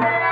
Thank you.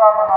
Amen.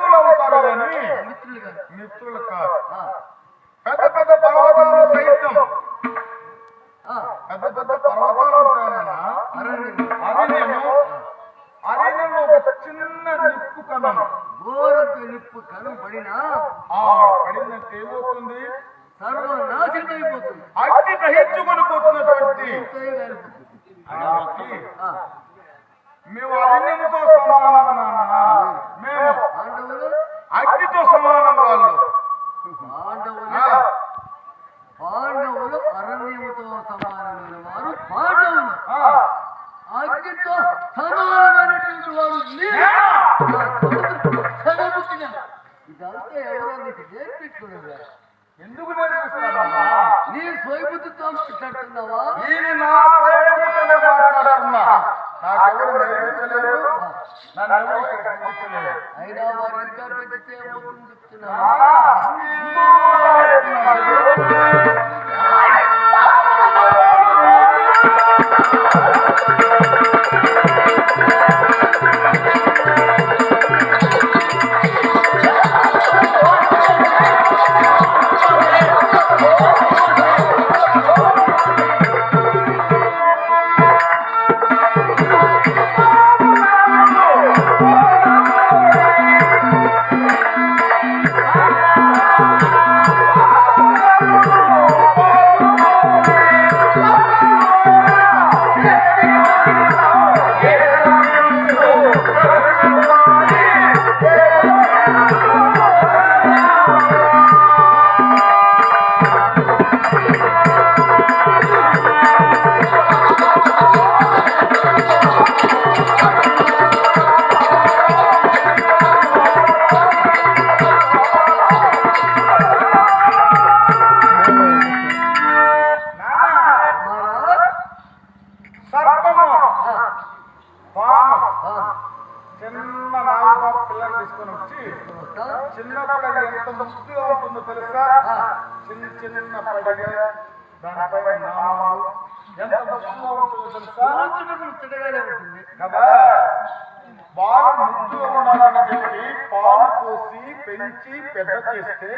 శత్రువులు అవుతారు కానీ మిత్రులు కాదు పెద్ద పెద్ద పర్వతాలు సైతం. పెద్ద పెద్ద పర్వతాలు ఉంటాయన్న అరణ్యం అరణ్యము అరణ్యంలో ఒక చిన్న నిప్పు కణం. ఘోరంతో నిప్పు కనం పడినా ఆ పడినట్టు ఏమవుతుంది? సర్వనాశనమైపోతుంది. అగ్ని గ్రహించుకొని పోతున్నటువంటి మేము అరణ్యముతో సమానం నాన్న మేము అగ్నితో సమానం వాళ్ళు. పాండవులు. అరణ్యముతో సమానమైన వారు పాండవులు. అగ్నితో సమానమైనటువంటి వారు. ఇదంతా ఎవరో నీకు ఎందుకు నీ స్వయబుద్ధితో మాట్లాడుతున్నావా? ఈయన నా మాట్లాడుతున్నా. నాకెవరు నేర్పించలేదు నన్ను ఎవరు కనిపించలేదు అయినా వారు ఇంకా ఏమవుతుంది చెప్తున్నా చిన్న నాలుగు పిల్లలు తీసుకొని వచ్చి చిన్న చిన్నప్పుడు ఎంత ముద్దుగా ఉంటుందో తెలుసా చిన్న చిన్న పడగ దానిపై నామాలు ఎంత ఉంటుందో తెలుసా కదా బాగా ముద్దుగా ఉండాలని చెప్పి పాలు పోసి పెంచి పెద్ద చేస్తే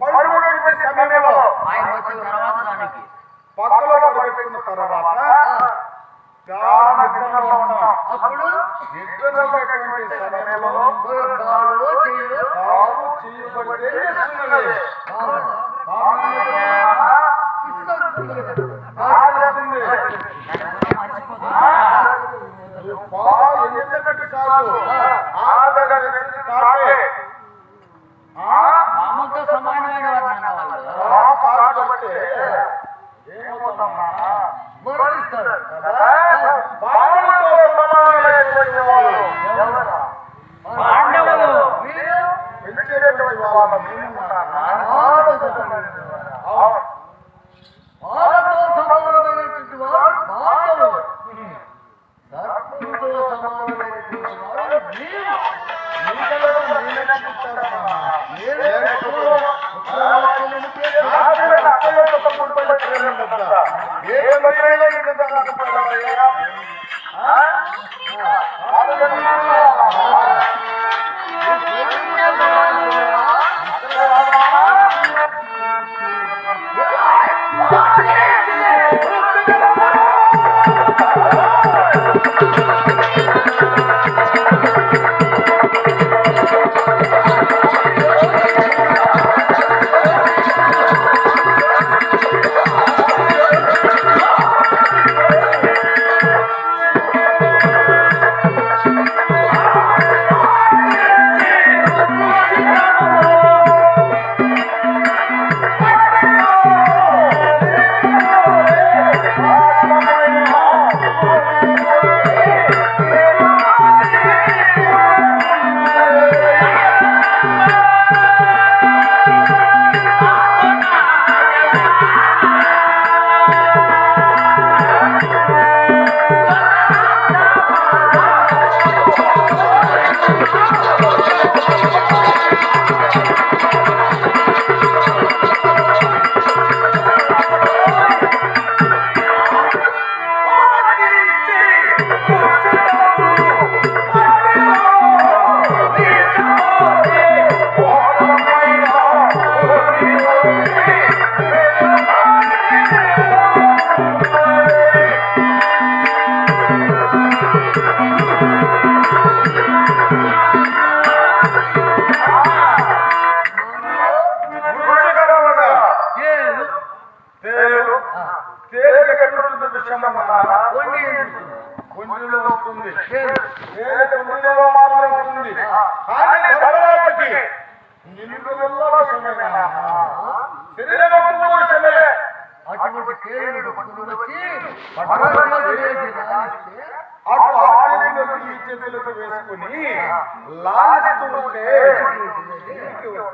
పడుకునేటువంటి సమయంలో పక్కలో పడుకున్న తర్వాత గాఢ నిద్రలో ఉన్నాం అప్పుడు నిద్రపోయేటువంటి సమయంలో కాలు చెయ్యి కాలు చేయబడితే కదా. ఏ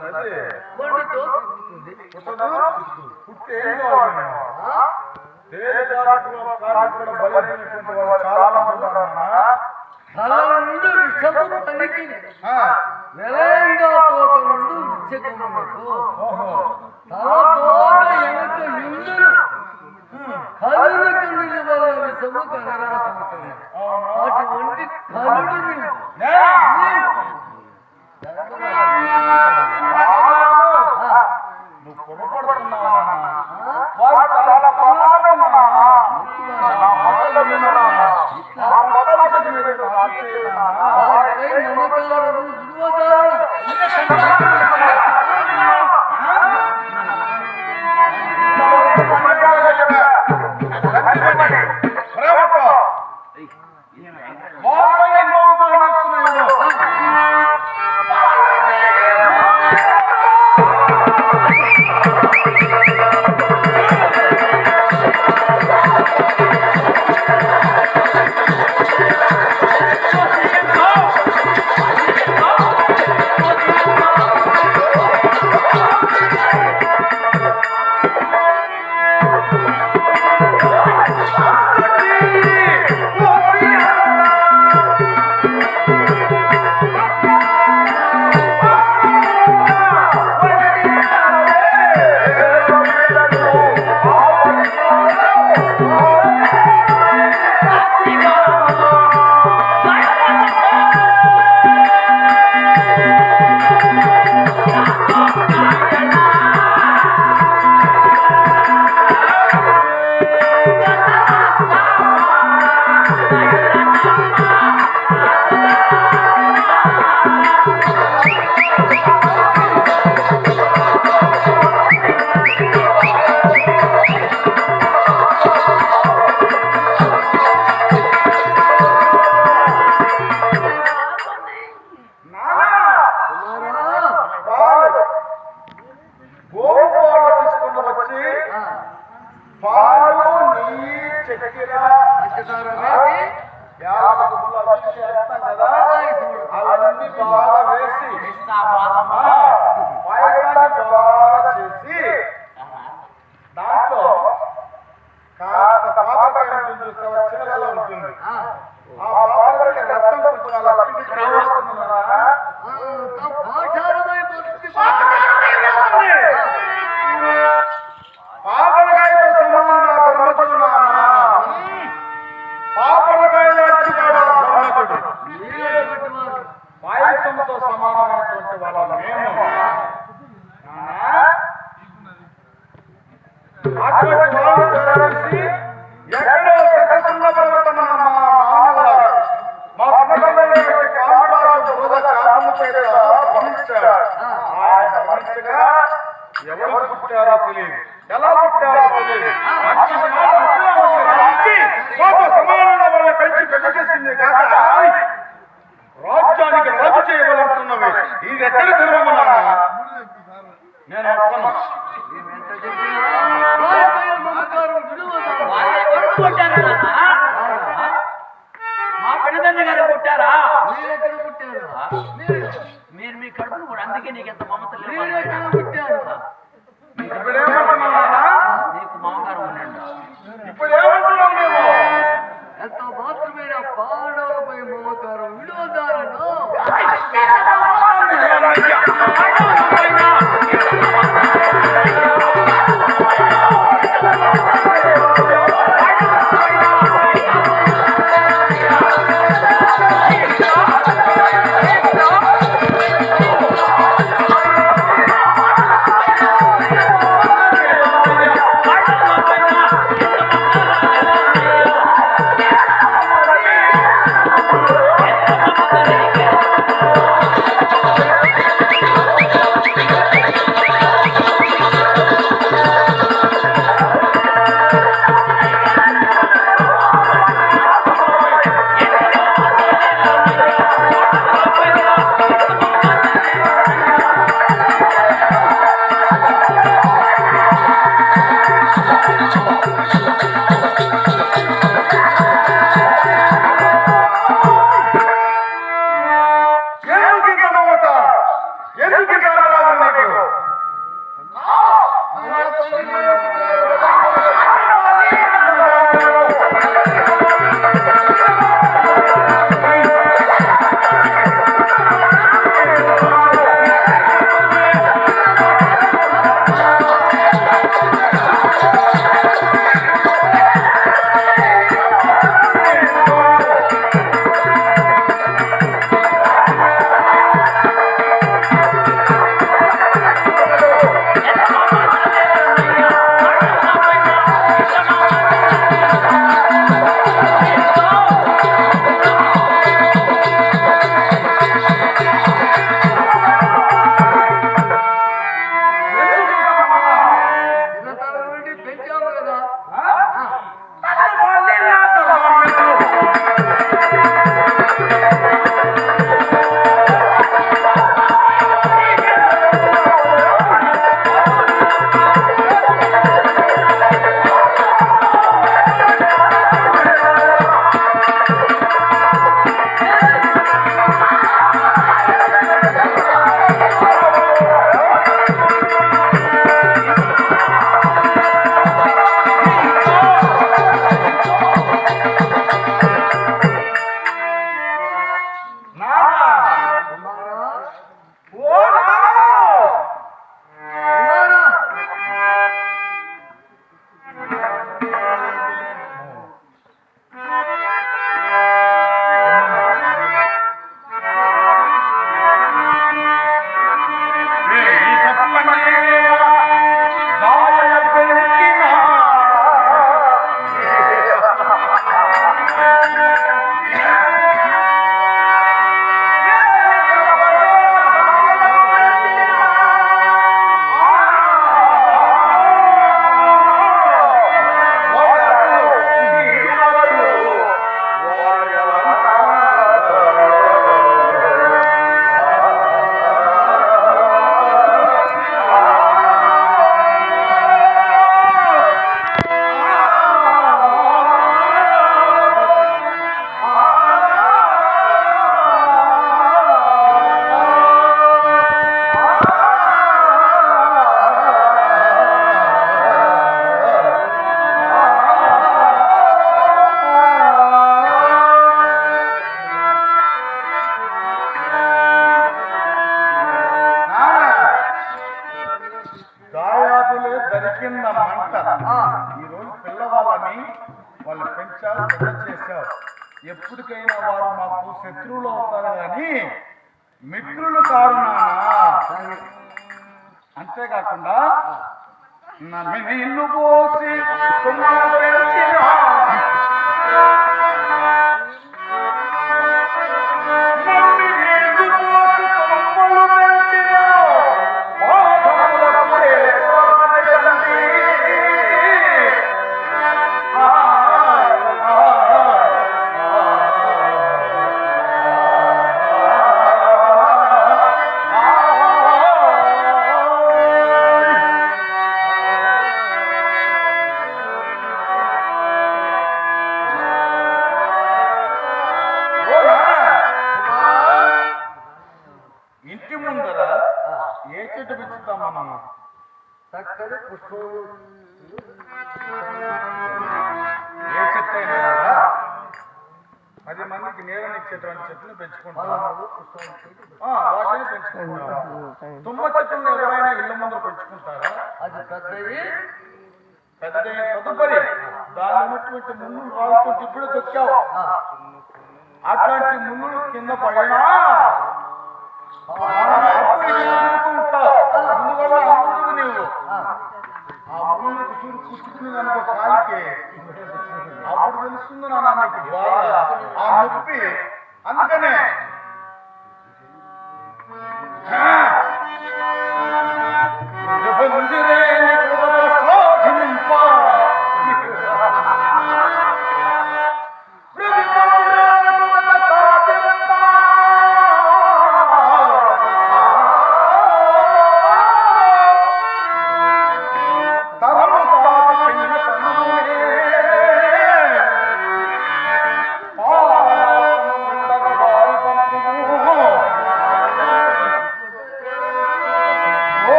ఉన్నది పుట్టి ఏం కావాలి? చాలా మంది తలండు విషము పలికి నిలయంగా పోతనుండు అటువంటి মনে কর ఎక్కడ పుట్టారు మీరు మీ కడుపును కూడా అందుకే నీకు ఎంత మమత లేదు ఎక్కడ పుట్టారు నీకు మమకారం ఉండండి ఇప్పుడు ఎంత మాత్రమైన పాడవపై మమకారం? విడోదాలను శత్రువులు అవుతారు కానీ మిత్రులు కారు అంతేకాకుండా నమ్మి నీళ్ళు పోసి తుమ్మలు పెంచిన. ఏ చెట్టు పెంచుతాం మనం చక్కని పుష్పములు ఏ చెట్టు అయినా కూడా పది మందికి నీడనిచ్చేటువంటి చెట్టును పెంచుకుంటాం ఫలములు, వాటిని పెంచుకుంటాం తుమ్మ చెట్టును ఎవరైనా ఇళ్ళ ముందు పెంచుకుంటారా అది పెద్దవి పెద్దదైన తదుపరి దాని ఉన్నటువంటి ముళ్ళు వాళ్ళతో ఇప్పుడు దొక్కావు అట్లాంటి ముళ్ళు కింద పడినా అందువల్ల అందుకు నీవు ఆ, ఆ ముళ్ళకు సూరు కనుక కాలికి అప్పుడు తెలుస్తుంది నా బాధ? ఆ నొప్పి? అందుకనే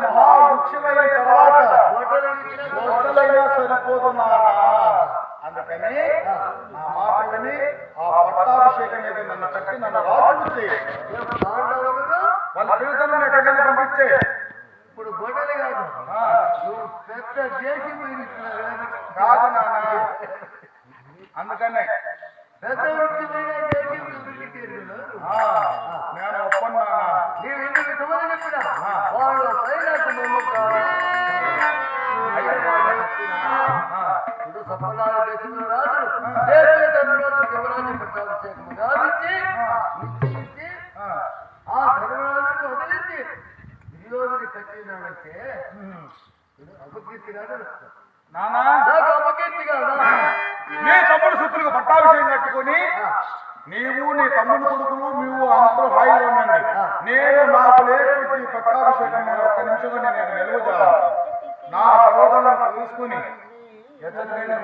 మహావృక్షమైన తర్వాత సరిపోదు అందుకని నా మాట విని ఆ పట్టాభిషేకం మీద నన్ను కట్టి నన్ను రాజు వాళ్ళ ఎక్కడికైనా పంపించే. ఇప్పుడు గొడ్డలి కాదు. నువ్వు పెద్ద చేసి కాదు నాన్న. అందుకనే పెద్ద వృక్షమైన చేసి మీరు ఆ, నేను ఒప్పను ఇప్పుడు సఫలాలు చేసిన ధర్మరాజు యువరాజు పట్టాభిషేకం గావించి నిశ్చయించి ఆ, ధర్మరాజుని వదిలించి దుర్యోధుని కట్టినాడంటే అపకీర్తి కాదు నాన్న నాకు అపకీర్తి కాదా నీ తమ్ముడు శత్రులకు పట్టాభిషేకం కట్టుకొని నీవు నీ తమ్ముడు కొడుకులు నీవు అందరూ హాయిగా ఉండండి. నేను నాకు లేటువంటి పట్టాభిషేకం ఒక్క నిమిషంగా నేను నిలువజాను నా సహోదరులను తీసుకుని ఎత్తడైనా